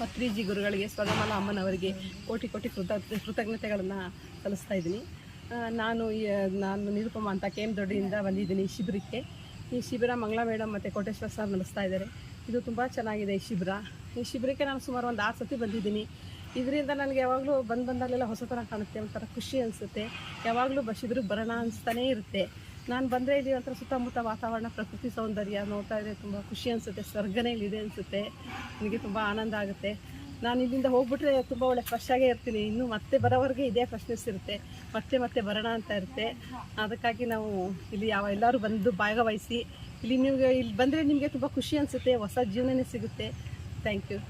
ಪತ್ರಿಜಿ ಗುರುಗಳಿಗೆ, ಸ್ವಗಮಾಲ ಅಮ್ಮನವರಿಗೆ ಕೋಟಿ ಕೋಟಿ ಕೃತ, ಕೃತಜ್ಞತೆಗಳನ್ನು ಸಲ್ಲಿಸ್ತಾ ಇದ್ದೀನಿ. ನಾನು ನಾನು ನಿರುಪಮ ಅಂತ ಕೆ ಎಂ ದೊಡ್ಡಿಯಿಂದ ಬಂದಿದ್ದೀನಿ ಈ ಶಿಬಿರಕ್ಕೆ. ಈ ಶಿಬಿರ ಮಂಗಳ ಮೇಡಮ್ ಮತ್ತು ಕೋಟೇಶ್ವರ ಸರ್ ನಡೆಸ್ತಾ ಇದ್ದಾರೆ. ಇದು ತುಂಬ ಚೆನ್ನಾಗಿದೆ ಈ ಶಿಬಿರ. ಈ ಶಿಬಿರಕ್ಕೆ ನಾನು ಸುಮಾರು ಒಂದು ಆರು ಸತಿ ಬಂದಿದ್ದೀನಿ. ಇದರಿಂದ ನನಗೆ ಯಾವಾಗಲೂ ಬಂದು ಬಂದಾಗಲೆಲ್ಲ ಥರ ಕಾಣುತ್ತೆ, ಒಂಥರ ಖುಷಿ ಅನಿಸುತ್ತೆ. ಯಾವಾಗಲೂ ಬ ಶಿಬಿರಕ್ಕೆ ಬರೋಣ ಅನಿಸ್ತಾನೇ ಇರುತ್ತೆ. ನಾನು ಬಂದರೆ ಇಲ್ಲಿ ಒಂಥರ ಸುತ್ತಮುತ್ತ ವಾತಾವರಣ, ಪ್ರಕೃತಿ ಸೌಂದರ್ಯ ನೋಡ್ತಾ ಇದ್ರೆ ತುಂಬ ಖುಷಿ ಅನಿಸುತ್ತೆ ಸ್ವರ್ಗನೇ ಇಲ್ಲಿದೆ ಅನಿಸುತ್ತೆ. ನನಗೆ ತುಂಬ ಆನಂದ ಆಗುತ್ತೆ. ನಾನು ಇಲ್ಲಿಂದ ಹೋಗ್ಬಿಟ್ರೆ ತುಂಬ ಒಳ್ಳೆ ಫ್ರೆಶ್ ಆಗೇ ಇರ್ತೀನಿ. ಇನ್ನು ಮತ್ತೆ ಬರೋವರೆಗೆ ಇದೇ ಫ್ರೆಶ್ನೆಸ್ ಇರುತ್ತೆ. ಮತ್ತೆ ಮತ್ತೆ ಬರೋಣ ಅಂತ ಇರುತ್ತೆ. ಅದಕ್ಕಾಗಿ ನಾವು ಇಲ್ಲಿ ಯಾವ ಎಲ್ಲರೂ ಬಂದು ಭಾಗವಹಿಸಿ, ಇಲ್ಲಿ ನಿಮಗೆ ಇಲ್ಲಿ ಬಂದರೆ ನಿಮಗೆ ತುಂಬ ಖುಷಿ ಅನಿಸುತ್ತೆ, ಹೊಸ ಜೀವನನೇ ಸಿಗುತ್ತೆ. Thank you